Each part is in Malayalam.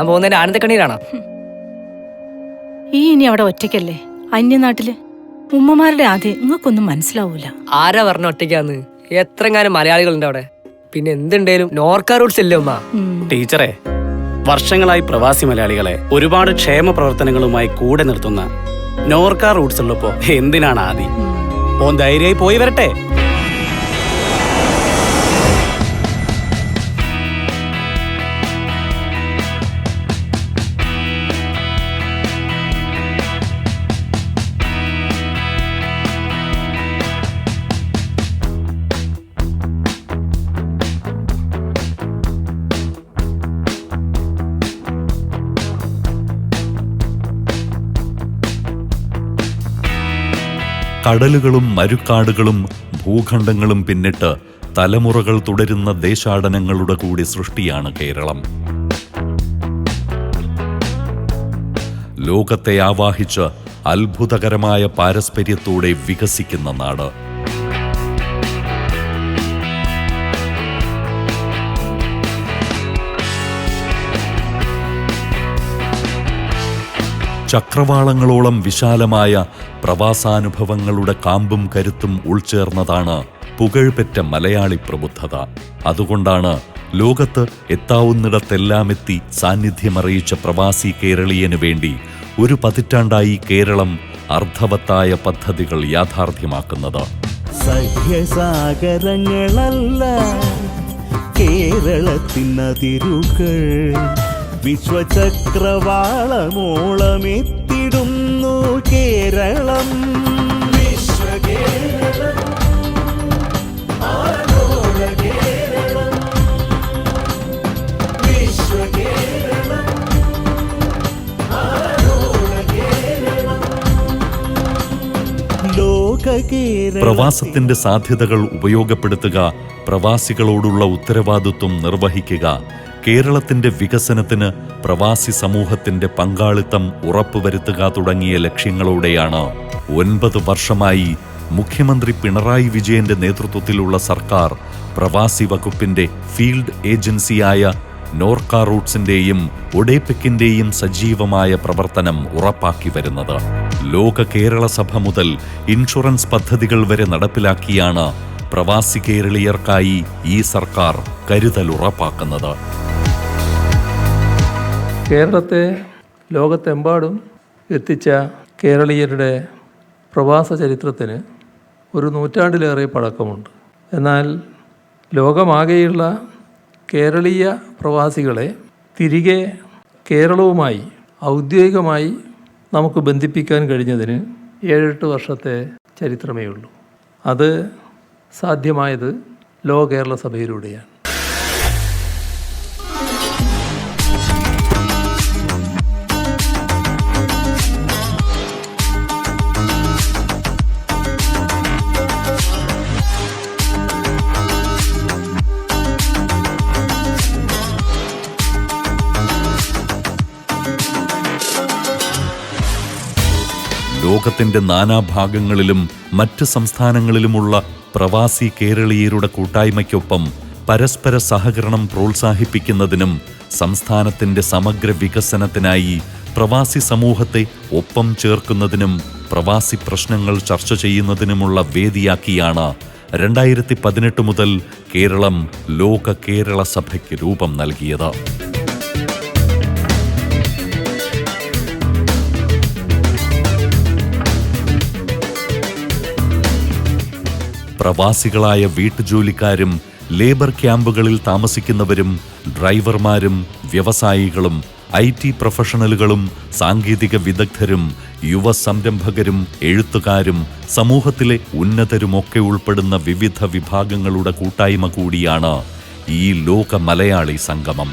ഞാൻ പോകുന്നതിന്റെ ആനന്ദക്കണ്ണീരാണോ ഈ ഇനി അവിടെ ഒറ്റയ്ക്കല്ലേ? അന്യനാട്ടിൽ? ഉമ്മമാരുടെ ആദ്യം നിങ്ങൾക്കൊന്നും മനസ്സിലാവൂല. ആരാ പറഞ്ഞ ഒറ്റയ്ക്കാന്ന്? എത്രങ്ങാനും മലയാളികളുണ്ട് അവിടെ. പിന്നെ എന്തുണ്ടേലും നോർക്ക റൂട്ട്സ് ഇല്ലേ ഉമ്മ. ടീച്ചറെ വർഷങ്ങളായി പ്രവാസി മലയാളികളെ ഒരുപാട് ക്ഷേമ പ്രവർത്തനങ്ങളുമായി കൂടെ നിർത്തുന്ന നോർക്ക റൂട്ട്സ് ഉള്ളപ്പോ എന്തിനാണ് ആദി? ഓൻ ധൈര്യമായി പോയി വരട്ടെ? കടലുകളും മരുക്കാടുകളും ഭൂഖണ്ഡങ്ങളും പിന്നിട്ട് തലമുറകൾ തുടരുന്ന ദേശാടനങ്ങളുടെ കൂടി സൃഷ്ടിയാണ് കേരളം. ലോകത്തെ ആവാഹിച്ച് അത്ഭുതകരമായ പാരസ്പര്യത്തോടെ വികസിക്കുന്ന നാട്. ചക്രവാളങ്ങളോളം വിശാലമായ പ്രവാസാനുഭവങ്ങളുടെ കാമ്പും കരുത്തും ഉൾച്ചേർന്നതാണ് പുകഴ്പെറ്റ മലയാളി പ്രബുദ്ധത. അതുകൊണ്ടാണ് ലോകത്ത് എത്താവുന്നിടത്തെല്ലാമെത്തി സാന്നിധ്യമറിയിച്ച പ്രവാസി കേരളീയനു വേണ്ടി ഒരു പതിറ്റാണ്ടായി കേരളം അർത്ഥവത്തായ പദ്ധതികൾ യാഥാർത്ഥ്യമാക്കുന്നത്. സഹ്യസാഗരങ്ങളല്ല കേരളത്തിനതിരുകൾ. വിശ്വചക്രവാളമോളമെത്തിടുന്നു കേരളം. പ്രവാസത്തിന്റെ സാധ്യതകൾ ഉപയോഗപ്പെടുത്തുക പ്രവാസികളോടുള്ള ഉത്തരവാദിത്വം നിർവഹിക്കുക കേരളത്തിന്റെ വികസനത്തിന് പ്രവാസി സമൂഹത്തിന്റെ പങ്കാളിത്തം ഉറപ്പുവരുത്തുക തുടങ്ങിയ ലക്ഷ്യങ്ങളോടെയാണ് ഒൻപത് വർഷമായി മുഖ്യമന്ത്രി പിണറായി വിജയന്റെ നേതൃത്വത്തിലുള്ള സർക്കാർ പ്രവാസി വകുപ്പിന്റെ ഫീൽഡ് ഏജൻസിയായ നോർക്ക റൂട്ട്സിന്റെയും ഒഡേപെക്കിന്റെയും സജീവമായ പ്രവർത്തനം ഉറപ്പാക്കി വരുന്നത്. ലോക കേരള സഭ മുതൽ ഇൻഷുറൻസ് പദ്ധതികൾ വരെ നടപ്പിലാക്കിയാണ് പ്രവാസി കേരളീയർക്കായി ഈ സർക്കാർ കരുതൽ ഉറപ്പാക്കുന്നത്. കേരളത്തെ ലോകത്തെമ്പാടും എത്തിച്ച കേരളീയരുടെ പ്രവാസ ചരിത്രത്തിന് ഒരു നൂറ്റാണ്ടിലേറെ പഴക്കമുണ്ട്. എന്നാൽ ലോകമാകെയുള്ള കേരളീയ പ്രവാസികളെ തിരികെ കേരളവുമായി ഔദ്യോഗികമായി നമുക്ക് ബന്ധിപ്പിക്കാൻ കഴിഞ്ഞതിന് ഏഴെട്ട് വർഷത്തെ ചരിത്രമേ ഉള്ളൂ അത് സാധ്യമായത് ലോ കേരള സഭയിലൂടെയാണ്. ലോകത്തിന്റെ നാനാഭാഗങ്ങളിലും മറ്റ് സംസ്ഥാനങ്ങളിലുമുള്ള പ്രവാസി കേരളീയരുടെ കൂട്ടായ്മയ്ക്കൊപ്പം പരസ്പര സഹകരണം പ്രോത്സാഹിപ്പിക്കുന്നതിനും സംസ്ഥാനത്തിന്റെ സമഗ്ര വികസനത്തിനായി പ്രവാസി സമൂഹത്തെ ഒപ്പം ചേർക്കുന്നതിനും പ്രവാസി പ്രശ്നങ്ങൾ ചർച്ച ചെയ്യുന്നതിനുമുള്ള വേദിയാക്കിയാണ് രണ്ടായിരത്തി പതിനെട്ട് മുതൽ കേരളം ലോക കേരള സഭയ്ക്ക് രൂപം നൽകിയത്. പ്രവാസികളായ വീട്ടുജോലിക്കാരും ലേബർ ക്യാമ്പുകളിൽ താമസിക്കുന്നവരും ഡ്രൈവർമാരും വ്യവസായികളും ഐ ടി പ്രൊഫഷണലുകളും സാങ്കേതിക വിദഗ്ധരും യുവ സംരംഭകരും എഴുത്തുകാരും സമൂഹത്തിലെ ഉന്നതരുമൊക്കെ ഉൾപ്പെടുന്ന വിവിധ വിഭാഗങ്ങളുടെ കൂട്ടായ്മ കൂടിയാണ് ഈ ലോക മലയാളി സംഗമം.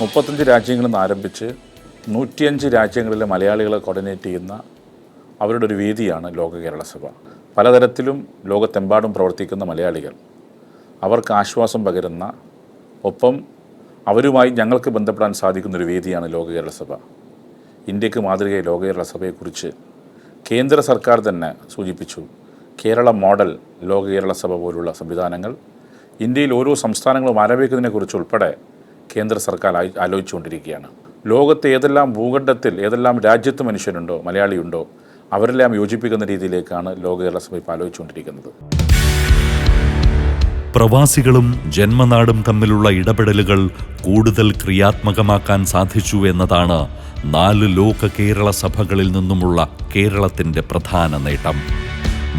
മുപ്പത്തഞ്ച് രാജ്യങ്ങളിൽ നിന്ന് ആരംഭിച്ച് നൂറ്റിയഞ്ച് രാജ്യങ്ങളിലെ മലയാളികളെ കോർഡിനേറ്റ് ചെയ്യുന്ന അവരുടെ ഒരു വേദിയാണ് ലോക കേരള സഭ. പലതരത്തിലും ലോകത്തെമ്പാടും പ്രവർത്തിക്കുന്ന മലയാളികൾ. അവർക്ക് ആശ്വാസം പകരുന്ന ഒപ്പം അവരുമായി ഞങ്ങൾക്ക് ബന്ധപ്പെടാൻ സാധിക്കുന്ന ഒരു വേദിയാണ് ലോക കേരള സഭ. ഇന്ത്യയ്ക്ക് മാതൃകയായ ലോക കേരള സഭയെക്കുറിച്ച് കേന്ദ്ര സർക്കാർ തന്നെ സൂചിപ്പിച്ചു. കേരള മോഡൽ ലോക കേരള സഭ പോലുള്ള സംവിധാനങ്ങൾ ഇന്ത്യയിൽ ഓരോ സംസ്ഥാനങ്ങളും ആരംഭിക്കുന്നതിനെക്കുറിച്ച് ഉൾപ്പെടെ കേന്ദ്ര സർക്കാർ ആലോചിച്ചുകൊണ്ടിരിക്കുകയാണ്. ലോകത്തെ ഏതെല്ലാം ഭൂഖണ്ഡത്തിൽ ഏതെല്ലാം രാജ്യത്ത് മനുഷ്യനുണ്ടോ മലയാളിയുണ്ടോ അവരെല്ലാം യോജിപ്പിക്കുന്ന രീതിയിലേക്കാണ് ലോക കേരള സഭ ആലോചിച്ചുകൊണ്ടിരിക്കുന്നത്. പ്രവാസികളും ജന്മനാടും തമ്മിലുള്ള ഇടപെടലുകൾ കൂടുതൽ ക്രിയാത്മകമാക്കാൻ സാധിച്ചു എന്നതാണ് നാല് ലോക കേരള സഭകളിൽ നിന്നുമുള്ള കേരളത്തിന്റെ പ്രധാന നേട്ടം.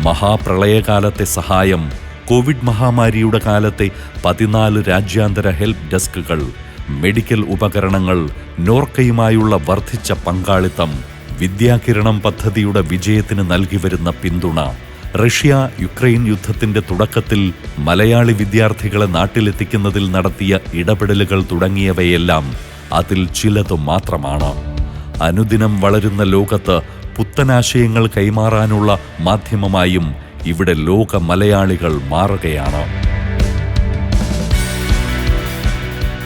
മഹാപ്രളയകാലത്തെ സഹായം കോവിഡ് മഹാമാരിയുടെ കാലത്തെ പതിനാല് രാജ്യാന്തര ഹെൽപ്പ് ഡെസ്കുകൾ മെഡിക്കൽ ഉപകരണങ്ങൾ നോർക്കയുമായുള്ള വർദ്ധിച്ച പങ്കാളിത്തം വിദ്യാകിരണം പദ്ധതിയുടെ വിജയത്തിന് നൽകി വരുന്ന പിന്തുണ റഷ്യ യുക്രൈൻ യുദ്ധത്തിന്റെ തുടക്കത്തിൽ മലയാളി വിദ്യാർത്ഥികളെ നാട്ടിലെത്തിക്കുന്നതിൽ നടത്തിയ ഇടപെടലുകൾ തുടങ്ങിയവയെല്ലാം അതിൽ ചിലതു മാത്രമാണ്. അനുദിനം വളരുന്ന ലോകത്ത് പുത്തനാശയങ്ങൾ കൈമാറാനുള്ള മാധ്യമമായും ഇവിടെ ലോക മലയാളികൾ മാറുകയാണ്.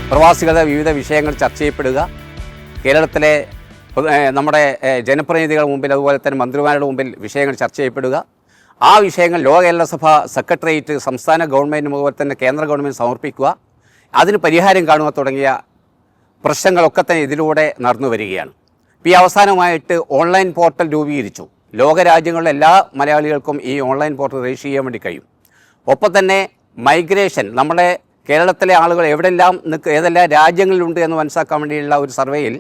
പ്രവാസികളുടെ വിവിധ വിഷയങ്ങൾ ചർച്ച ചെയ്യപ്പെടുക. കേരളത്തിലെ നമ്മുടെ ജനപ്രതിനിധികളുടെ മുമ്പിൽ അതുപോലെ തന്നെ മന്ത്രിമാരുടെ മുമ്പിൽ വിഷയങ്ങൾ ചർച്ച ചെയ്യപ്പെടുക. ആ വിഷയങ്ങൾ ലോക കേരളസഭ സെക്രട്ടേറിയറ്റ് സംസ്ഥാന ഗവൺമെന്റും അതുപോലെ തന്നെ കേന്ദ്ര ഗവൺമെന്റ് സമർപ്പിക്കുക. അതിന് പരിഹാരം കാണുക തുടങ്ങിയ പ്രശ്നങ്ങളൊക്കെ തന്നെ ഇതിലൂടെ നടന്നു വരികയാണ്. ഇപ്പോൾ ഈ അവസാനമായിട്ട് ഓൺലൈൻ പോർട്ടൽ രൂപീകരിച്ചു. ലോകരാജ്യങ്ങളിലെ എല്ലാ മലയാളികൾക്കും ഈ ഓൺലൈൻ പോർട്ടൽ രജിസ്റ്റർ ചെയ്യാൻ വേണ്ടി കഴിയും. ഒപ്പം തന്നെ മൈഗ്രേഷൻ നമ്മുടെ കേരളത്തിലെ ആളുകൾ എവിടെല്ലാം നിൽക്കുക ഏതെല്ലാം രാജ്യങ്ങളിലുണ്ട് എന്ന് മനസ്സിലാക്കാൻ വേണ്ടിയുള്ള ഒരു സർവേയിൽ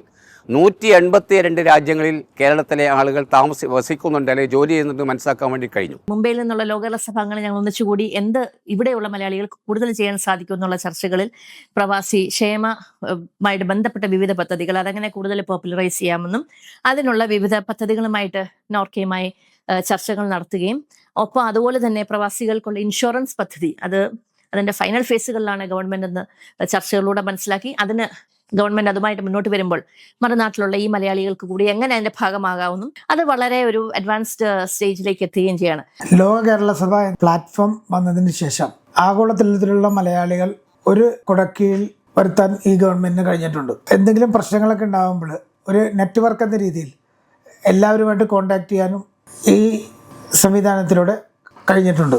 നൂറ്റി എൺപത്തി രണ്ട് രാജ്യങ്ങളിൽ കേരളത്തിലെ ആളുകൾ താമസി വസിക്കുന്നുണ്ട് അല്ലെങ്കിൽ ജോലി ചെയ്യുന്നുണ്ട് മനസ്സിലാക്കാൻ വേണ്ടി കഴിഞ്ഞു. മുംബൈയിൽ നിന്നുള്ള ലോകകല സഭാംഗങ്ങൾ ഞങ്ങൾ ഒന്നിച്ചുകൂടി എന്ത് ഇവിടെയുള്ള മലയാളികൾക്ക് കൂടുതൽ ചെയ്യാൻ സാധിക്കും എന്നുള്ള ചർച്ചകളിൽ പ്രവാസി ക്ഷേമമായിട്ട് ബന്ധപ്പെട്ട വിവിധ പദ്ധതികൾ അതങ്ങനെ കൂടുതൽ പോപ്പുലറൈസ് ചെയ്യാമെന്നും അതിനുള്ള വിവിധ പദ്ധതികളുമായിട്ട് നോർക്കയുമായി ചർച്ചകൾ നടത്തുകയും ഒപ്പം അതുപോലെ തന്നെ പ്രവാസികൾക്കുള്ള ഇൻഷുറൻസ് പദ്ധതി അത് അതിന്റെ ഫൈനൽ ഫേസുകളിലാണ് ഗവൺമെന്റ് എന്ന് ചർച്ചകളിലൂടെ മനസ്സിലാക്കി അതിന് ഗവൺമെന്റ് അതുമായിട്ട് മുന്നോട്ട് വരുമ്പോൾ മറുനാട്ടിലുള്ള ഈ മലയാളികൾക്ക് കൂടി എങ്ങനെ അതിന്റെ ഭാഗമാകാവുന്നു? അത് വളരെ ഒരു അഡ്വാൻസ്ഡ് സ്റ്റേജിലേക്ക് എത്തുകയും ചെയ്യാണ്. ലോക കേരള സഭ പ്ലാറ്റ്ഫോം വന്നതിന് ശേഷം ആഗോളതലത്തിലുള്ള മലയാളികൾ ഒരു കുടക്കീഴിൽ വരുത്താൻ ഈ ഗവൺമെന്റിന് കഴിഞ്ഞിട്ടുണ്ട്. എന്തെങ്കിലും പ്രശ്നങ്ങളൊക്കെ ഉണ്ടാകുമ്പോൾ ഒരു നെറ്റ്വർക്ക് എന്ന രീതിയിൽ എല്ലാവരുമായിട്ട് കോണ്ടാക്ട് ചെയ്യാനും ഈ സംവിധാനത്തിലൂടെ കഴിഞ്ഞിട്ടുണ്ട്.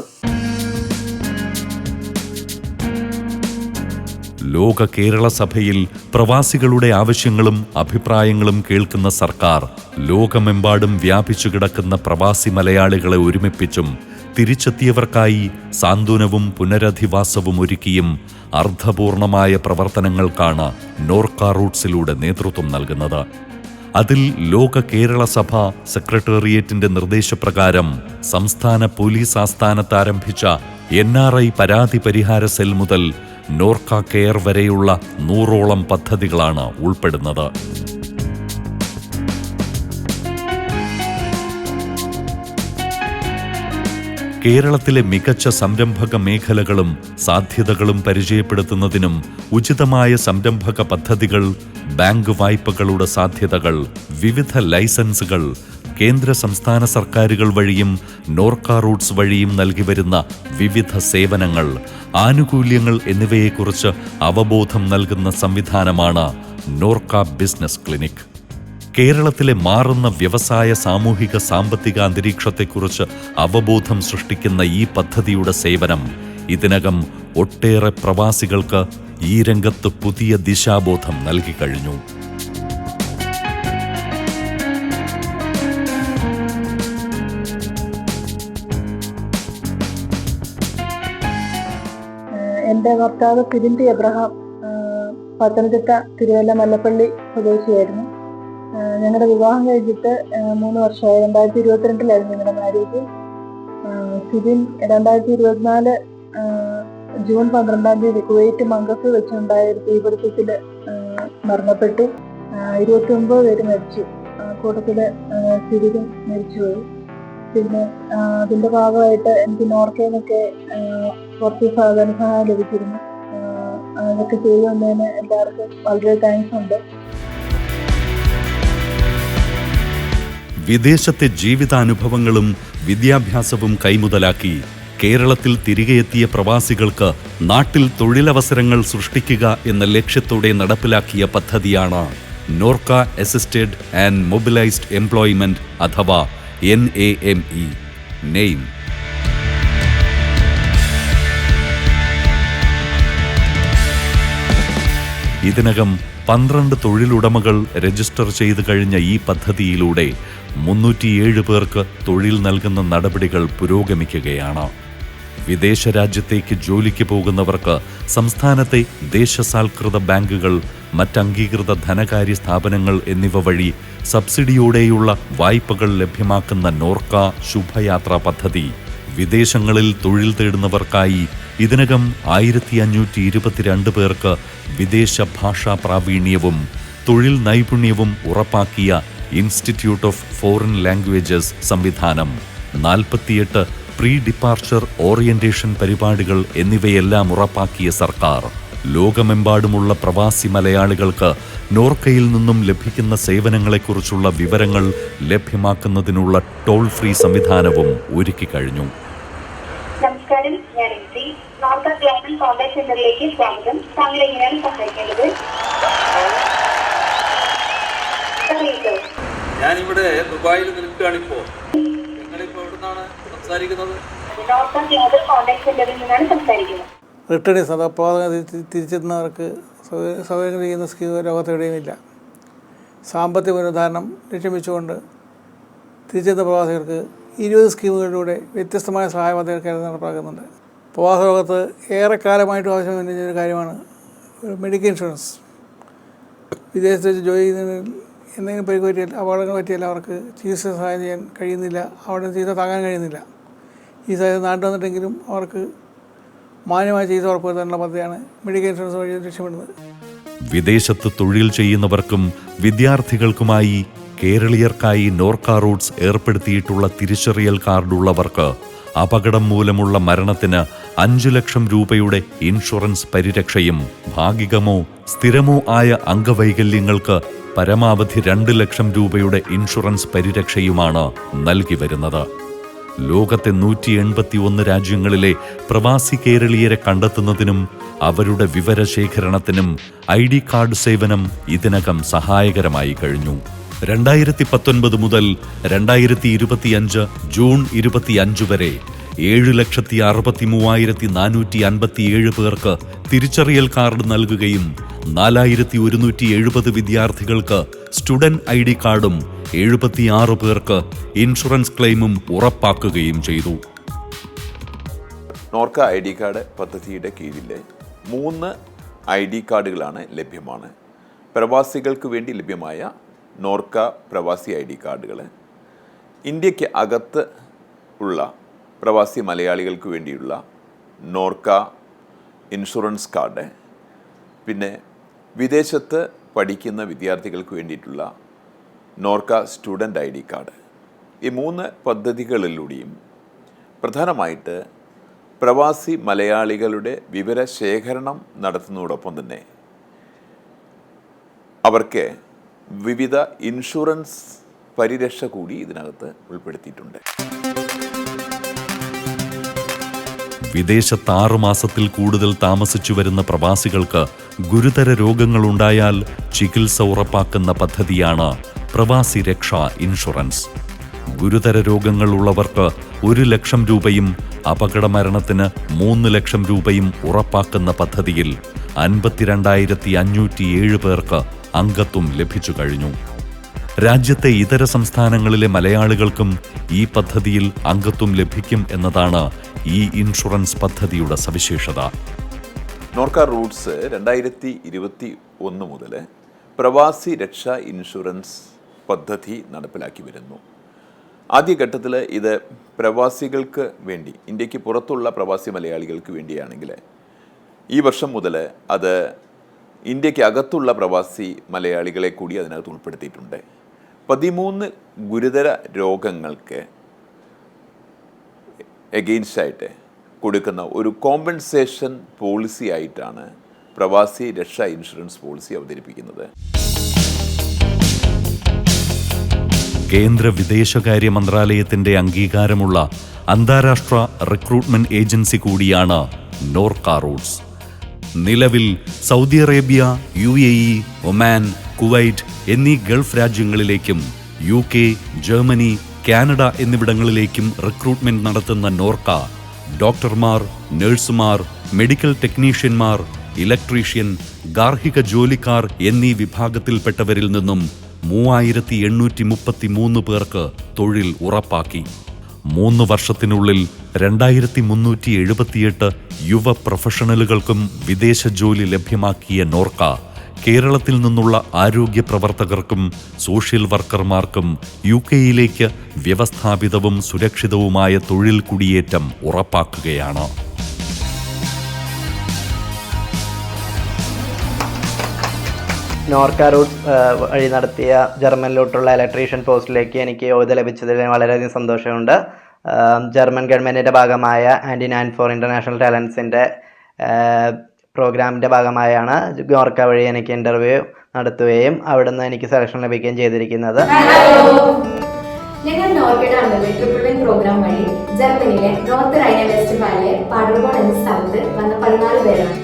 ലോക കേരള സഭയിൽ പ്രവാസികളുടെ ആവശ്യങ്ങളും അഭിപ്രായങ്ങളും കേൾക്കുന്ന സർക്കാർ ലോകമെമ്പാടും വ്യാപിച്ചു കിടക്കുന്ന പ്രവാസി മലയാളികളെ ഒരുമിപ്പിച്ചും തിരിച്ചെത്തിയവർക്കായി സാന്ത്വനവും പുനരധിവാസവും ഒരുക്കിയും അർത്ഥപൂർണമായ പ്രവർത്തനങ്ങൾക്കാണ് നോർക്ക റൂട്ട്സിലൂടെ നേതൃത്വം നൽകുന്നത്. അതിൽ ലോക കേരള സഭ സെക്രട്ടേറിയറ്റിന്റെ നിർദ്ദേശപ്രകാരം സംസ്ഥാന പോലീസ് ആസ്ഥാനത്ത് ആരംഭിച്ച എൻ ആർ ഐ പരാതി പരിഹാര സെൽ മുതൽ നോർക്ക കെയർ വരെയുള്ള നൂറോളം പദ്ധതികളാണ് ഉൾപ്പെടുന്നത്. കേരളത്തിലെ മികച്ച സംരംഭക മേഖലകളും സാധ്യതകളും പരിചയപ്പെടുത്തുന്നതിനും ഉചിതമായ സംരംഭക പദ്ധതികൾ ബാങ്ക് വായ്പകളുടെ സാധ്യതകൾ വിവിധ ലൈസൻസുകൾ കേന്ദ്ര സംസ്ഥാന സർക്കാരുകൾ വഴിയും നോർക്ക റൂട്ട്സ് വഴിയും നൽകി വരുന്ന വിവിധ സേവനങ്ങൾ ആനുകൂല്യങ്ങൾ എന്നിവയെക്കുറിച്ച് അവബോധം നൽകുന്ന സംവിധാനമാണ് നോർക്ക ബിസിനസ് ക്ലിനിക്. കേരളത്തിലെ മാറുന്ന വ്യവസായ സാമൂഹിക സാമ്പത്തിക അന്തരീക്ഷത്തെക്കുറിച്ച് അവബോധം സൃഷ്ടിക്കുന്ന ഈ പദ്ധതിയുടെ സേവനം ഇതിനകം ഒട്ടേറെ പ്രവാസികൾക്ക് ഈ രംഗത്ത് പുതിയ ദിശാബോധം നൽകി കഴിഞ്ഞു. എന്റെ ഭർത്താവ് പിരിന്തി എബ്രഹാം പത്തനംതിട്ട തിരുവല്ല മല്ലപ്പള്ളി സ്വദേശിയായിരുന്നു. ഞങ്ങളുടെ വിവാഹം കഴിഞ്ഞിട്ട് മൂന്ന് വർഷമായി. രണ്ടായിരത്തി ഇരുപത്തിരണ്ടിലായിരുന്നു ഞങ്ങളുടെ മാരേജ് സിബിൻ രണ്ടായിരത്തി ഇരുപത്തിനാല് ജൂൺ പന്ത്രണ്ടാം തീയതി കുവൈറ്റ് മംഗസ് വെച്ചുണ്ടായ ഒരു തീപിടുത്തത്തിൽ മരണപ്പെട്ടു. ഇരുപത്തി ഒമ്പത് പേര് മരിച്ചു. കൂട്ടത്തിൽ സിബിനും മരിച്ചുപോയി. പിന്നെ അതിന്റെ ഭാഗമായിട്ട് എനിക്ക് നോർക്കയിലൊക്കെ കുറച്ച് സാധന സഹായം ലഭിച്ചിരുന്നു അതൊക്കെ ചെയ്തു വന്നതിന് എല്ലാവർക്കും വളരെ താങ്ക്സ് ഉണ്ട്. വിദേശത്തെ ജീവിതാനുഭവങ്ങളും വിദ്യാഭ്യാസവും കൈമുതലാക്കി കേരളത്തിൽ തിരികെ എത്തിയ പ്രവാസികൾക്ക് നാട്ടിൽ തൊഴിലവസരങ്ങൾ സൃഷ്ടിക്കുക എന്ന ലക്ഷ്യത്തോടെ നടപ്പിലാക്കിയ പദ്ധതിയാണ് Norka assisted and mobilised employment അഥവാ N A M E name ഇതിനകം പന്ത്രണ്ട് തൊഴിലുടമകൾ രജിസ്റ്റർ ചെയ്തു കഴിഞ്ഞ ഈ പദ്ധതിയിലൂടെ മുന്നൂറ്റിയേഴ് പേർക്ക് തൊഴിൽ നൽകുന്ന നടപടികൾ പുരോഗമിക്കുകയാണ്. വിദേശ രാജ്യത്തേക്ക് ജോലിക്ക് പോകുന്നവർക്ക് സംസ്ഥാനത്തെ ദേശസാൽകൃത ബാങ്കുകൾ മറ്റംഗീകൃത ധനകാര്യ സ്ഥാപനങ്ങൾ എന്നിവ വഴി സബ്സിഡിയോടെയുള്ള വായ്പകൾ ലഭ്യമാക്കുന്ന നോർക്ക ശുഭയാത്ര പദ്ധതി. വിദേശങ്ങളിൽ തൊഴിൽ തേടുന്നവർക്കായി ഇതിനകം ആയിരത്തി അഞ്ഞൂറ്റി ഇരുപത്തിരണ്ട് പേർക്ക് വിദേശ ഭാഷാ പ്രാവീണ്യവും തൊഴിൽ നൈപുണ്യവും ഉറപ്പാക്കിയ ഇൻസ്റ്റിറ്റ്യൂട്ട് ഓഫ് ഫോറിൻ ലാംഗ്വേജസ് സംവിധാനം. നാൽപ്പത്തിയെട്ട് പ്രീ ഡിപ്പാർച്ചർ ഓറിയന്റേഷൻ പരിപാടികൾ എന്നിവയെല്ലാം ഉറപ്പാക്കിയ സർക്കാർ. ലോകമെമ്പാടുമുള്ള പ്രവാസി മലയാളികൾക്ക് നോർക്കയിൽ നിന്നും ലഭിക്കുന്ന സേവനങ്ങളെക്കുറിച്ചുള്ള വിവരങ്ങൾ ലഭ്യമാക്കുന്നതിനുള്ള ടോൾ ഫ്രീ സംവിധാനവും ഒരുക്കിക്കഴിഞ്ഞു നമസ്കാരം. ഞാൻ നോർക്ക ഗ്ലോബൽ കോൺടാക്ട് സെന്ററിലേക്ക് സ്വാഗതം. താങ്കൾ എങ്ങനെയാണ് സഹായിക്കേണ്ടത്? പറയൂ ഞാനിവിടെ ദുബായിൽ നിൽക്കുകയാണിപ്പോ സംസാരിക്കുന്നത്? അത് അപ്പാതെ തിരിച്ചെത്തുന്നവർക്ക് സൗകര്യം ചെയ്യുന്ന സ്കീം ലോകത്തെവിടെയും ഇല്ല സാമ്പത്തിക പുനരുദ്ധാരണം ലക്ഷ്യം വെച്ചുകൊണ്ട് തിരിച്ചെത്തുന്ന പ്രവാസികൾക്ക് ഇരുപത് സ്കീമുകളിലൂടെ വ്യത്യസ്തമായ സഹായ പദ്ധതികൾ കേരളം നടപ്പാക്കുന്നുണ്ട്. പ്രവാസ ലോകത്ത് ഏറെക്കാലമായിട്ട് ആവശ്യം ഉന്നയിച്ച ഒരു കാര്യമാണ് ഒരു മെഡിക്കൽ ഇൻഷുറൻസ് വിദേശത്ത് വെച്ച് ജോലി ചെയ്യുന്നതിൽ എന്തെങ്കിലും പരിക്ക് പറ്റിയാൽ അപകടങ്ങൾ പറ്റിയാൽ അവർക്ക് ചികിത്സ സഹായം ചെയ്യാൻ കഴിയുന്നില്ല അവിടെ ചികിത്സ താങ്ങാൻ കഴിയുന്നില്ല. ഈ നാട്ടിൽ വന്നിട്ടെങ്കിലും അവർക്ക് മാന്യമായ ചികിത്സ ഉറപ്പുവരുത്താനുള്ള പദ്ധതിയാണ് മെഡിക്കൽ ഇൻഷുറൻസ് വഴി ലക്ഷ്യമിടുന്നത്. വിദേശത്ത് തൊഴിൽ ചെയ്യുന്നവർക്കും വിദ്യാർത്ഥികൾക്കുമായി കേരളീയർക്കായി നോർക്ക റൂട്ട്സ് ഏർപ്പെടുത്തിയിട്ടുള്ള തിരിച്ചറിയൽ കാർഡുള്ളവർക്ക് അപകടം മൂലമുള്ള മരണത്തിന് അഞ്ചു ലക്ഷം രൂപയുടെ ഇൻഷുറൻസ് പരിരക്ഷയും ഭാഗികമോ സ്ഥിരമോ ആയ അംഗവൈകല്യങ്ങൾക്ക് പരമാവധി രണ്ട് ലക്ഷം രൂപയുടെ ഇൻഷുറൻസ് പരിരക്ഷയുമാണ് നൽകി വരുന്നത്. ലോകത്തെ നൂറ്റി എൺപത്തി ഒന്ന് രാജ്യങ്ങളിലെ പ്രവാസി കേരളീയരെ കണ്ടെത്തുന്നതിനും അവരുടെ വിവരശേഖരണത്തിനും ഐ ഡി കാർഡ് സേവനം ഇതിനകം സഹായകരമായി കഴിഞ്ഞു. രണ്ടായിരത്തി പത്തൊൻപത് മുതൽ രണ്ടായിരത്തി ഇരുപത്തിയഞ്ച് ജൂൺ ഇരുപത്തിയഞ്ച് വരെ ഏഴ് ലക്ഷത്തി അറുപത്തി മൂവായിരത്തി നാനൂറ്റി അൻപത്തിയേഴ് പേർക്ക് തിരിച്ചറിയൽ കാർഡ് നൽകുകയും നാലായിരത്തി ഒരുന്നൂറ്റി എഴുപത് വിദ്യാർത്ഥികൾക്ക് സ്റ്റുഡന്റ് ഐ ഡി കാർഡും എഴുപത്തിയാറ് പേർക്ക് ഇൻഷുറൻസ് ക്ലെയിമും ഉറപ്പാക്കുകയും ചെയ്തു. നോർക്ക ഐ ഡി കാർഡ് പദ്ധതിയുടെ കീഴിലെ മൂന്ന് ഐ ഡി കാർഡുകളാണ് ലഭ്യമാണ്. പ്രവാസികൾക്ക് വേണ്ടി ലഭ്യമായ നോർക്ക പ്രവാസി ഐ ഡി കാർഡുകൾ ഇന്ത്യയ്ക്ക് അകത്ത് ഉള്ള പ്രവാസി മലയാളികൾക്ക് വേണ്ടിയുള്ള നോർക്ക ഇൻഷുറൻസ് കാർഡ് പിന്നെ വിദേശത്ത് പഠിക്കുന്ന വിദ്യാർത്ഥികൾക്ക് വേണ്ടിയിട്ടുള്ള Norka student I D card. ഈ മൂന്ന് പദ്ധതികളിലൂടെയും പ്രധാനമായിട്ട് പ്രവാസി മലയാളികളുടെ വിവരശേഖരണം നടത്തുന്നതോടൊപ്പം തന്നെ അവർക്ക് വിവിധ ഇൻഷുറൻസ് പരിരക്ഷ കൂടി ഇതിനകത്ത് ഉൾപ്പെടുത്തിയിട്ടുണ്ട്. വിദേശത്ത് ആറുമാസത്തിൽ കൂടുതൽ താമസിച്ചു വരുന്ന പ്രവാസികൾക്ക് ഗുരുതര രോഗങ്ങളുണ്ടായാൽ ചികിത്സ ഉറപ്പാക്കുന്ന പദ്ധതിയാണ് പ്രവാസി രക്ഷാ ഇൻഷുറൻസ്. ഗുരുതര രോഗങ്ങൾ ഉള്ളവർക്ക് ഒരു ലക്ഷം രൂപയും അപകട മരണത്തിന് മൂന്ന് ലക്ഷം രൂപയും ഉറപ്പാക്കുന്ന പദ്ധതിയിൽ അൻപത്തിരണ്ടായിരത്തി അഞ്ഞൂറ്റിയേഴ് പേർക്ക് അംഗത്വം ലഭിച്ചു കഴിഞ്ഞു. രാജ്യത്തെ ഇതര സംസ്ഥാനങ്ങളിലെ മലയാളികൾക്കും ഈ പദ്ധതിയിൽ അംഗത്വം ലഭിക്കും എന്നതാണ് ഈ ഇൻഷുറൻസ് പദ്ധതിയുടെ സവിശേഷത. നോർക്ക റൂട്ട്സ് രണ്ടായിരത്തി ഇരുപത്തി ഒന്ന് മുതൽ പ്രവാസി രക്ഷാ ഇൻഷുറൻസ് പദ്ധതി നടപ്പിലാക്കി വരുന്നു. ആദ്യഘട്ടത്തിൽ ഇത് പ്രവാസികൾക്ക് വേണ്ടി ഇന്ത്യയ്ക്ക് പുറത്തുള്ള പ്രവാസി മലയാളികൾക്ക് വേണ്ടിയാണെങ്കിൽ ഈ വർഷം മുതൽ അത് ഇന്ത്യയ്ക്ക് അകത്തുള്ള പ്രവാസി മലയാളികളെ കൂടി അതിനകത്ത് ഉൾപ്പെടുത്തിയിട്ടുണ്ട്. പതിമൂന്ന് ഗുരുതര രോഗങ്ങൾക്ക് എഗെയിൻസ്റ്റായിട്ട് കൊടുക്കുന്ന ഒരു കോമ്പൻസേഷൻ പോളിസി ആയിട്ടാണ് പ്രവാസി രക്ഷാ ഇൻഷുറൻസ് പോളിസി അവതരിപ്പിക്കുന്നത്. കേന്ദ്ര വിദേശകാര്യ മന്ത്രാലയത്തിന്റെ അംഗീകാരമുള്ള അന്താരാഷ്ട്ര റിക്രൂട്ട്മെന്റ് ഏജൻസി കൂടിയാണ് നോർക്ക റൂട്ട്സ്. നിലവിൽ Saudi Arabia U A E Oman Kuwait എന്നീ ഗൾഫ് രാജ്യങ്ങളിലേക്കും യു കെ ജർമ്മനി കാനഡ എന്നിവിടങ്ങളിലേക്കും റിക്രൂട്ട്മെന്റ് നടത്തുന്ന നോർക്ക ഡോക്ടർമാർ നഴ്സുമാർ മെഡിക്കൽ ടെക്നീഷ്യന്മാർ ഇലക്ട്രീഷ്യൻ ഗാർഹിക ജോലിക്കാർ എന്നീ വിഭാഗത്തിൽപ്പെട്ടവരിൽ നിന്നും മൂവായിരത്തി എണ്ണൂറ്റി മുപ്പത്തി മൂന്ന് പേർക്ക് തൊഴിൽ ഉറപ്പാക്കി. മൂന്ന് വർഷത്തിനുള്ളിൽ രണ്ടായിരത്തി മുന്നൂറ്റി എഴുപത്തിയെട്ട് യുവ പ്രൊഫഷണലുകൾക്കും വിദേശ ജോലി ലഭ്യമാക്കിയ നോർക്ക കേരളത്തിൽ നിന്നുള്ള ആരോഗ്യ പ്രവർത്തകർക്കും സോഷ്യൽ വർക്കർമാർക്കും യു കെയിലേക്ക് വ്യവസ്ഥാപിതവും സുരക്ഷിതവുമായ തൊഴിൽ കുടിയേറ്റം ഉറപ്പാക്കുകയാണ്. നോർക്ക റൂട്ട് വഴി നടത്തിയ ജർമ്മനിലോട്ടുള്ള ഇലക്ട്രീഷ്യൻ പോസ്റ്റിലേക്ക് എനിക്ക് യോഗ്യത ലഭിച്ചതിൽ വളരെയധികം സന്തോഷമുണ്ട്. ജർമ്മൻ ഗവൺമെന്റിന്റെ ഭാഗമായ ആന്റി നയൻ ഫോർ ഇന്റർനാഷണൽ ടാലൻസിന്റെ പ്രോഗ്രാമിന്റെ ഭാഗമായാണ് നോർക്ക വഴി എനിക്ക് ഇന്റർവ്യൂ നടത്തുകയും അവിടുന്ന് എനിക്ക് സെലക്ഷൻ ലഭിക്കുകയും ചെയ്തിരിക്കുന്നത്. ഞങ്ങൾ നോർക്കയുടെ അണ്ടർ റിക്രൂട്ട്മെന്റ് പ്രോഗ്രാം വഴി ജർമ്മനിയിലെ നോർത്ത് റൈന വെസ്റ്റ് പാഡർബോൺ എന്ന സ്ഥലത്ത് വന്ന പതിനാല് പേരാണ്.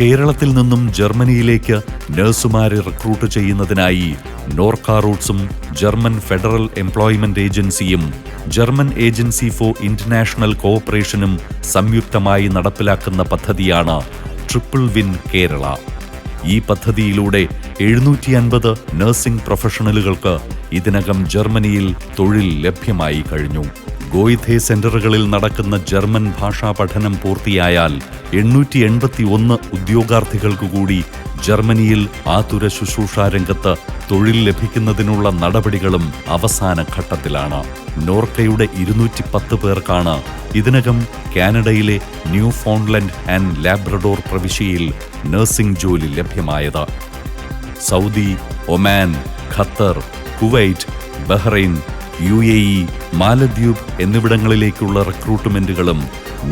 കേരളത്തിൽ നിന്നും ജർമ്മനിയിലേക്ക് നഴ്സുമാരെ റിക്രൂട്ട് ചെയ്യുന്നതിനായി നോർക്ക റൂട്ട്സും ജർമ്മൻ ഫെഡറൽ എംപ്ലോയ്മെന്റ് ഏജൻസിയും ജർമ്മൻ ഏജൻസി ഫോർ ഇന്റർനാഷണൽ കോഓപ്പറേഷനും സംയുക്തമായി നടപ്പിലാക്കുന്ന പദ്ധതിയാണ് ട്രിപ്പിൾ വിൻ കേരള. ഈ പദ്ധതിയിലൂടെ എഴുന്നൂറ്റി അൻപത് നഴ്സിംഗ് പ്രൊഫഷണലുകൾക്ക് ഇതിനകം ജർമ്മനിയിൽ തൊഴിൽ ലഭ്യമായി കഴിഞ്ഞു. ഗോയിഥെ സെന്ററുകളിൽ നടക്കുന്ന ജർമ്മൻ ഭാഷാ പഠനം പൂർത്തിയായാൽ എണ്ണൂറ്റി എൺപത്തി ഒന്ന് ഉദ്യോഗാർത്ഥികൾക്ക് കൂടി ജർമ്മനിയിൽ ആതുര ശുശ്രൂഷ രംഗത്ത് തൊഴിൽ ലഭിക്കുന്നതിനുള്ള നടപടികളും അവസാന ഘട്ടത്തിലാണ്. നോർക്കയുടെ ഇരുന്നൂറ്റി പത്ത് പേർക്കാണ് ഇതിനകം കാനഡയിലെ ന്യൂ ഫോൺലൻഡ് ആൻഡ് ലാബ്രഡോർ പ്രവിശ്യയിൽ നഴ്സിംഗ് ജോലി ലഭ്യമായത്. Saudi Oman Qatar Kuwait Bahrain U A E മാലദ്വീപ് എന്നിവിടങ്ങളിലേക്കുള്ള റിക്രൂട്ട്മെന്റുകളും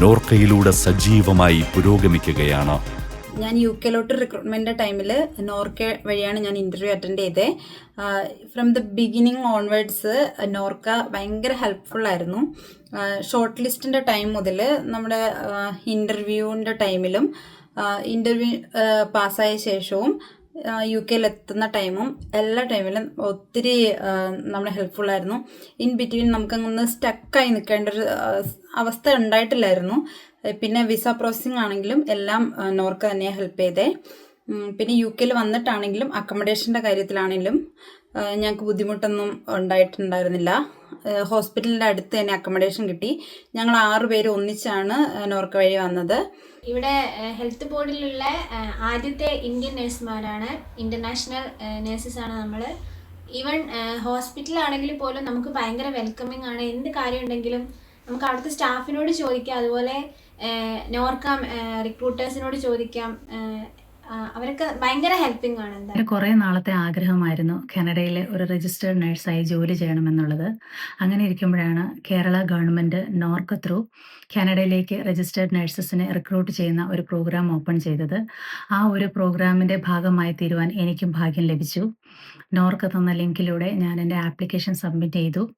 നോർക്കയിലൂടെ സജീവമായി പുരോഗമിക്കുകയാണ്. ഞാൻ യു കെയിലോട്ട് റിക്രൂട്ട്മെന്റ് ടൈമിൽ നോർക്ക വഴിയാണ് ഞാൻ ഇന്റർവ്യൂ അറ്റൻഡ് ചെയ്തത് from the beginning onwards Norka ഭയങ്കര ആയിരുന്നു. ഷോർട്ട് ലിസ്റ്റിന്റെ ടൈം മുതൽ നമ്മുടെ ഇന്റർവ്യൂവിന്റെ ടൈമിലും ഇന്റർവ്യൂ പാസ്സായ ശേഷവും യു കെയിൽ എത്തുന്ന ടൈമും എല്ലാ ടൈമിലും ഒത്തിരി നമ്മളെ ഹെൽപ്ഫുൾ ആയിരുന്നു. ഇൻ ബിറ്റ്വീൻ നമുക്ക് അങ്ങനെ സ്റ്റക്കായി നിൽക്കേണ്ട ഒരു അവസ്ഥ ഉണ്ടായിട്ടില്ലായിരുന്നു. പിന്നെ വിസ പ്രോസസ്സിംഗ് ആണെങ്കിലും എല്ലാം നോർക്ക് തന്നെയാണ് തന്നെ ഹെൽപ്പ് ചെയ്തേ പിന്നെ യു കെയിൽ വന്നിട്ടാണെങ്കിലും അക്കോമഡേഷന്റെ കാര്യത്തിലാണെങ്കിലും ഞങ്ങൾക്ക് ബുദ്ധിമുട്ടൊന്നും ഉണ്ടായിട്ടുണ്ടായിരുന്നില്ല. ഹോസ്പിറ്റലിന്റെ അടുത്ത് തന്നെ അക്കോമഡേഷൻ കിട്ടി. ഞങ്ങൾ ആറ് പേര് ഒന്നിച്ചാണ് നോർക്ക വഴി വന്നത്. ഇവിടെ ഹെൽത്ത് ബോർഡിലുള്ള ആദ്യത്തെ ഇന്ത്യൻ നഴ്സുമാരാണ്. ഇന്റർനാഷണൽ നഴ്സസ് ആണ് നമ്മൾ ഈവൻ ഹോസ്പിറ്റലാണെങ്കിൽ പോലും നമുക്ക് ഭയങ്കര വെൽക്കമിങ് ആണ്. എന്ത് കാര്യം ഉണ്ടെങ്കിലും നമുക്ക് അവിടുത്തെ സ്റ്റാഫിനോട് ചോദിക്കാം. അതുപോലെ നോർക്കാം റിക്രൂട്ടേഴ്സിനോട് ചോദിക്കാം. അവരൊക്കെ ഭയങ്കര ഹെൽപ്പിംഗ് ആണ് കുറേ നാളത്തെ ആഗ്രഹമായിരുന്നു കാനഡയിലെ ഒരു രജിസ്റ്റേർഡ് നഴ്സായി ജോലി ചെയ്യണമെന്നുള്ളത്. അങ്ങനെ ഇരിക്കുമ്പോഴാണ് കേരള ഗവൺമെന്റ് നോർക്ക് ത്രൂ കാനഡയിലേക്ക് രജിസ്റ്റേർഡ് നഴ്സസിനെ റിക്രൂട്ട് ചെയ്യുന്ന ഒരു പ്രോഗ്രാം ഓപ്പൺ ചെയ്തത്. ആ ഒരു പ്രോഗ്രാമിന്റെ ഭാഗമായി തീരുവാൻ എനിക്കും ഭാഗ്യം ലഭിച്ചു. നോർക്ക് തന്ന ലിങ്കിലൂടെ ഞാൻ എന്റെ ആപ്ലിക്കേഷൻ സബ്മിറ്റ് ചെയ്തു.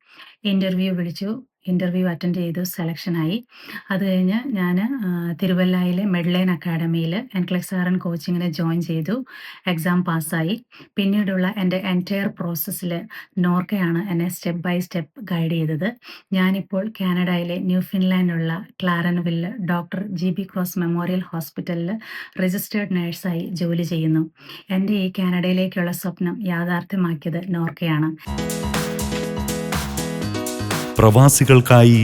ഇന്റർവ്യൂ വിളിച്ചു. ഇന്റർവ്യൂ അറ്റൻഡ് ചെയ്തു സെലക്ഷനായി അത് കഴിഞ്ഞ് ഞാൻ തിരുവല്ലായിലെ മെഡ്ലൈൻ അക്കാഡമിയിൽ എൻക്ലക്സ് ആർ എൻ കോച്ചിങ്ങിന് ജോയിൻ ചെയ്തു. എക്സാം പാസ്സായി പിന്നീടുള്ള എന്റെ എന്റയർ പ്രോസസ്സിൽ നോർക്കയാണ് എന്നെ സ്റ്റെപ്പ് ബൈ സ്റ്റെപ്പ് ഗൈഡ് ചെയ്തത്. ഞാനിപ്പോൾ കാനഡയിലെ new ഫിൻലാൻഡിലുള്ള Clarenville doctor G B Cross memorial ഹോസ്പിറ്റലിൽ രജിസ്റ്റേർഡ് നഴ്സായി ജോലി ചെയ്യുന്നു. എന്റെ ഈ കാനഡയിലേക്കുള്ള സ്വപ്നം യാഥാർത്ഥ്യമാക്കിയത് നോർക്കയാണ്. പ്രവാസികൾക്കായി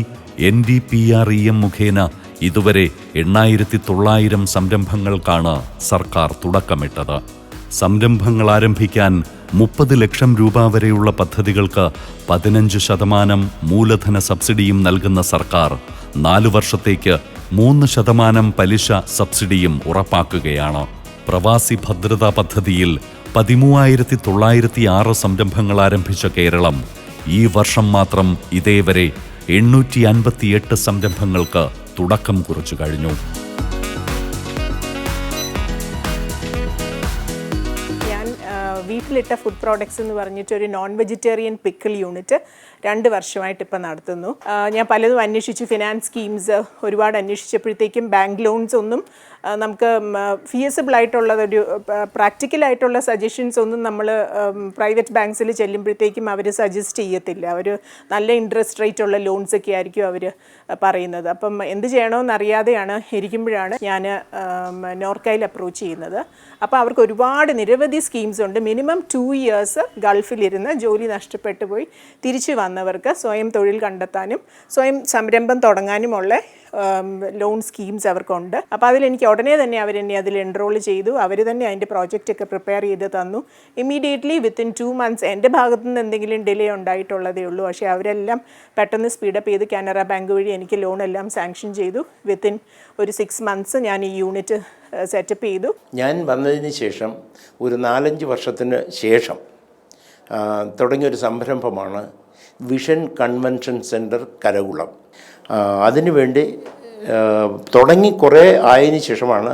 N D P R E M മുഖേന ഇതുവരെ എണ്ണായിരത്തി തൊള്ളായിരം സംരംഭങ്ങൾക്കാണ് സർക്കാർ തുടക്കമിട്ടത്. സംരംഭങ്ങൾ ആരംഭിക്കാൻ മുപ്പത് ലക്ഷം രൂപ വരെയുള്ള പദ്ധതികൾക്ക് പതിനഞ്ച് ശതമാനം മൂലധന സബ്സിഡിയും നൽകുന്ന സർക്കാർ നാലു വർഷത്തേക്ക് മൂന്ന് ശതമാനം പലിശ സബ്സിഡിയും ഉറപ്പാക്കുകയാണ്. പ്രവാസി ഭദ്രതാ പദ്ധതിയിൽ പതിമൂവായിരത്തി തൊള്ളായിരത്തി ആറ് സംരംഭങ്ങൾ ആരംഭിച്ച കേരളം ഈ വർഷം മാത്രം ഇതേവരെ എണ്ണൂറ്റി അൻപത്തിയെട്ട് സംരംഭങ്ങൾക്ക് തുടക്കം കുറിച്ചു കഴിഞ്ഞു. വീട്ടിലിട്ട ഫുഡ് പ്രോഡക്ട്സ് എന്ന് പറഞ്ഞിട്ട് ഒരു നോൺ വെജിറ്റേറിയൻ പിക്കിൾ യൂണിറ്റ് രണ്ട് വർഷമായിട്ട് ഇപ്പം നടത്തുന്നു. ഞാൻ പലതും അന്വേഷിച്ചു. ഫിനാൻസ് സ്കീംസ് ഒരുപാട് അന്വേഷിച്ചപ്പോഴത്തേക്കും ബാങ്ക് ലോൺസ് ഒന്നും നമുക്ക് ഫിയസിബിൾ ആയിട്ടുള്ള ഒരു പ്രാക്ടിക്കൽ ആയിട്ടുള്ള സജഷൻസ് ഒന്നും നമ്മൾ പ്രൈവറ്റ് ബാങ്ക്സിൽ ചെല്ലുമ്പോഴത്തേക്കും അവർ സജസ്റ്റ് ചെയ്യത്തില്ല. അവർ നല്ല ഇൻട്രസ്റ്റ് റേറ്റ് ഉള്ള ലോൺസ് ഒക്കെ ആയിരിക്കും അവർ പറയുന്നത്. അപ്പം എന്ത് ചെയ്യണമെന്ന് അറിയാതെയാണ് ഇരിക്കുമ്പോഴാണ് ഞാൻ നോർക്കയിൽ അപ്രോച്ച് ചെയ്യുന്നത്. അപ്പോൾ അവർക്ക് ഒരുപാട് നിരവധി സ്കീംസ് ഉണ്ട്. മിനിമം ടു ഇയേഴ്സ് ഗൾഫിലിരുന്ന് ജോലി നഷ്ടപ്പെട്ടു പോയി തിരിച്ചു വന്നവർക്ക് സ്വയം തൊഴിൽ കണ്ടെത്താനും സ്വയം സംരംഭം തുടങ്ങാനുമുള്ള ലോൺ സ്കീംസ് അവർക്കുണ്ട്. അപ്പോൾ അതിലെനിക്ക് ഉടനെ തന്നെ അവരെന്നെ അതിൽ എൻറോൾ ചെയ്തു. അവർ തന്നെ അതിന്റെ പ്രോജക്റ്റ് ഒക്കെ പ്രിപ്പയർ ചെയ്ത് തന്നു. ഇമ്മീഡിയറ്റ്ലി വിത്തിൻ ടു മന്ത്സ് എന്റെ ഭാഗത്തു നിന്ന് എന്തെങ്കിലും ഡിലേ ഉണ്ടായിട്ടുള്ളതേ ഉള്ളൂ. പക്ഷേ അവരെല്ലാം പെട്ടെന്ന് സ്പീഡപ്പ് ചെയ്ത് കാനറ ബാങ്ക് വഴി എനിക്ക് ലോൺ എല്ലാം സാങ്ഷൻ ചെയ്തു. വിത്തിൻ ഒരു സിക്സ് മന്ത്സ് ഞാൻ ഈ യൂണിറ്റ് സെറ്റപ്പ് ചെയ്തു. ഞാൻ വന്നതിന് ശേഷം ഒരു നാലഞ്ച് വർഷത്തിന് ശേഷം തുടങ്ങിയൊരു സംരംഭമാണ് വിഷൻ കൺവെൻഷൻ സെന്റർ കരകുളം. അതിനുവേണ്ടി തുടങ്ങി കുറേ ആയതിനു ശേഷമാണ്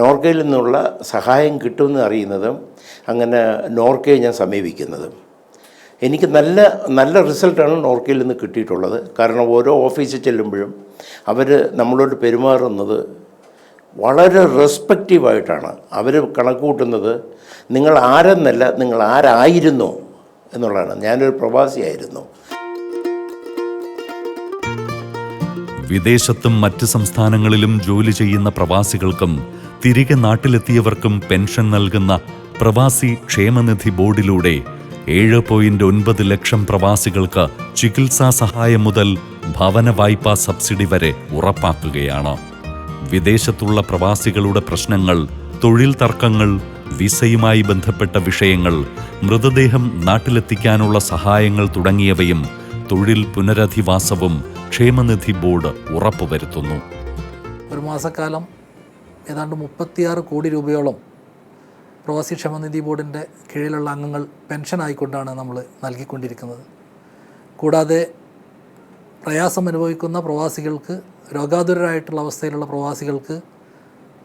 നോർക്കയിൽ നിന്നുള്ള സഹായം കിട്ടുമെന്ന് അറിയുന്നതും അങ്ങനെ നോർക്കയെ ഞാൻ സമീപിക്കുന്നതും. എനിക്ക് നല്ല നല്ല റിസൾട്ടാണ് നോർക്കയിൽ നിന്ന് കിട്ടിയിട്ടുള്ളത്. കാരണം ഓരോ ഓഫീസിൽ ചെല്ലുമ്പോഴും അവർ നമ്മളോട് പെരുമാറുന്നത് വളരെ റെസ്പെക്റ്റീവായിട്ടാണ്. അവർ കണക്ക് കൂട്ടുന്നത് നിങ്ങൾ ആരെന്നല്ല നിങ്ങൾ ആരായിരുന്നു? എന്നുള്ളതാണ്. ഞാനൊരു പ്രവാസിയായിരുന്നു. വിദേശത്തും മറ്റ് സംസ്ഥാനങ്ങളിലും ജോലി ചെയ്യുന്ന പ്രവാസികൾക്കും തിരികെ നാട്ടിലെത്തിയവർക്കും പെൻഷൻ നൽകുന്ന പ്രവാസി ക്ഷേമനിധി ബോർഡിലൂടെ ഏഴ് പോയിന്റ് ഒൻപത് ലക്ഷം പ്രവാസികൾക്ക് ചികിത്സാ സഹായം മുതൽ ഭവന വായ്പാ സബ്സിഡി വരെ ഉറപ്പാക്കുകയാണ്. വിദേശത്തുള്ള പ്രവാസികളുടെ പ്രശ്നങ്ങൾ തൊഴിൽ തർക്കങ്ങൾ വിസയുമായി ബന്ധപ്പെട്ട വിഷയങ്ങൾ മൃതദേഹം നാട്ടിലെത്തിക്കാനുള്ള സഹായങ്ങൾ തുടങ്ങിയവയും തൊഴിൽ പുനരധിവാസവും ക്ഷേമനിധി ബോർഡ് ഉറപ്പുവരുത്തുന്നു. ഒരു മാസക്കാലം ഏതാണ്ട് മുപ്പത്തിയാറ് കോടി രൂപയോളം പ്രവാസി ക്ഷേമനിധി ബോർഡിന്റെ കീഴിലുള്ള അംഗങ്ങൾ പെൻഷനായിക്കൊണ്ടാണ് നമ്മൾ നൽകിക്കൊണ്ടിരിക്കുന്നത്. കൂടാതെ പ്രയാസം അനുഭവിക്കുന്ന പ്രവാസികൾക്ക് രോഗാതുരരായിട്ടുള്ള അവസ്ഥയിലുള്ള പ്രവാസികൾക്ക്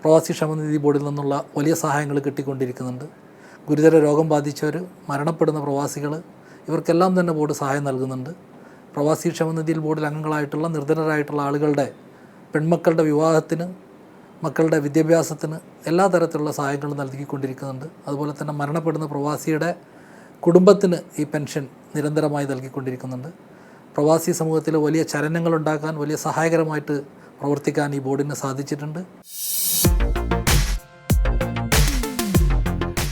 പ്രവാസി ക്ഷമനിധി ബോർഡിൽ നിന്നുള്ള വലിയ സഹായങ്ങൾ കിട്ടിക്കൊണ്ടിരിക്കുന്നുണ്ട്. ഗുരുതര രോഗം ബാധിച്ചവർ മരണപ്പെടുന്ന പ്രവാസികൾ ഇവർക്കെല്ലാം തന്നെ ബോർഡ് സഹായം നൽകുന്നുണ്ട്. പ്രവാസി ക്ഷമനിധിയിൽ ബോർഡിൽ അംഗങ്ങളായിട്ടുള്ള നിർധനരായിട്ടുള്ള ആളുകളുടെ പെൺമക്കളുടെ വിവാഹത്തിന് മക്കളുടെ വിദ്യാഭ്യാസത്തിന് എല്ലാ തരത്തിലുള്ള സഹായങ്ങളും നൽകിക്കൊണ്ടിരിക്കുന്നുണ്ട്. അതുപോലെ തന്നെ മരണപ്പെടുന്ന പ്രവാസിയുടെ കുടുംബത്തിന് ഈ പെൻഷൻ നിരന്തരമായി നൽകിക്കൊണ്ടിരിക്കുന്നുണ്ട്. പ്രവാസി സമൂഹത്തിൽ വലിയ ചലനങ്ങൾ ഉണ്ടാക്കാൻ വലിയ സഹായകരമായിട്ട് പ്രവർത്തിക്കാൻ ഈ ബോർഡിന് സാധിച്ചിട്ടുണ്ട്.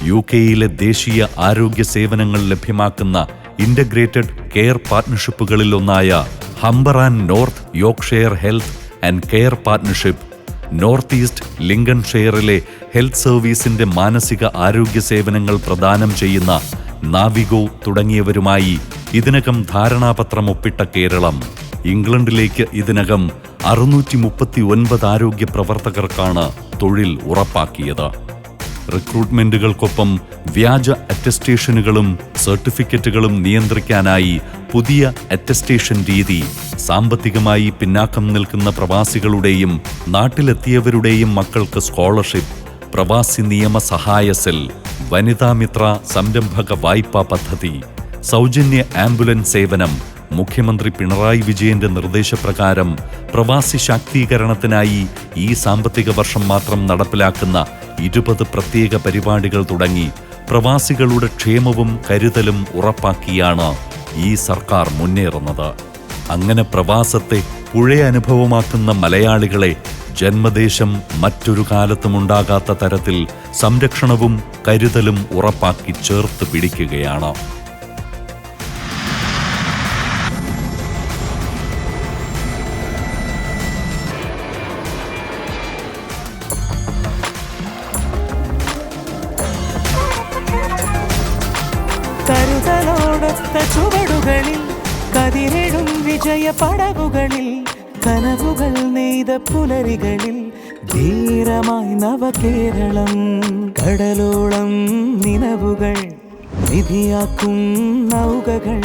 യു കെയിലെ ദേശീയ ആരോഗ്യ സേവനങ്ങൾ ലഭ്യമാക്കുന്ന ഇന്റഗ്രേറ്റഡ് കെയർ പാർട്ട്ണർഷിപ്പുകളിൽ ഒന്നായ Humber and North Yorkshire health and care partnership North East ലിങ്കൺഷെയറിലെ health സർവീസിന്റെ മാനസിക ആരോഗ്യ സേവനങ്ങൾ പ്രദാനം ചെയ്യുന്ന നാവിഗോ തുടങ്ങിയവരുമായി ഇതിനകം ധാരണാപത്രം ഒപ്പിട്ട കേരളം. ഇംഗ്ലണ്ടിലേക്ക് ഇതിനകം അറുന്നൂറ്റി മുപ്പത്തി ഒൻപത് ആരോഗ്യ പ്രവർത്തകർക്കാണ് തൊഴിൽ ഉറപ്പാക്കിയത്. റിക്രൂട്ട്മെന്റുകൾക്കൊപ്പം വ്യാജ അറ്റസ്റ്റേഷനുകളും സർട്ടിഫിക്കറ്റുകളും നിയന്ത്രിക്കാനായി പുതിയ അറ്റസ്റ്റേഷൻ രീതി സാമ്പത്തികമായി പിന്നാക്കം നിൽക്കുന്ന പ്രവാസികളുടെയും നാട്ടിലെത്തിയവരുടെയും മക്കൾക്ക് സ്കോളർഷിപ്പ് പ്രവാസി നിയമ സഹായ സെൽ വനിതാമിത്ര സംരംഭക വായ്പാ പദ്ധതി സൗജന്യ ആംബുലൻസ് സേവനം മുഖ്യമന്ത്രി പിണറായി വിജയന്റെ നിർദ്ദേശപ്രകാരം പ്രവാസി ശാക്തീകരണത്തിനായി ഈ സാമ്പത്തിക വർഷം മാത്രം നടപ്പിലാക്കുന്ന ഇരുപത് പ്രത്യേക പരിപാടികൾ തുടങ്ങി പ്രവാസികളുടെ ക്ഷേമവും കരുതലും ഉറപ്പാക്കിയാണ് ഈ സർക്കാർ മുന്നേറുന്നത്. അങ്ങനെ പ്രവാസത്തെ പുഴയനുഭവമാക്കുന്ന മലയാളികളെ ജന്മദേശം മറ്റൊരു കാലത്തുമുണ്ടാകാത്ത തരത്തിൽ സംരക്ഷണവും കരുതലും ഉറപ്പാക്കി ചേർത്ത് പിടിക്കുകയാണ്. നവകേരളം കടലോളം നിലവുകൾ വിധിയാക്കും നൗകകൾ.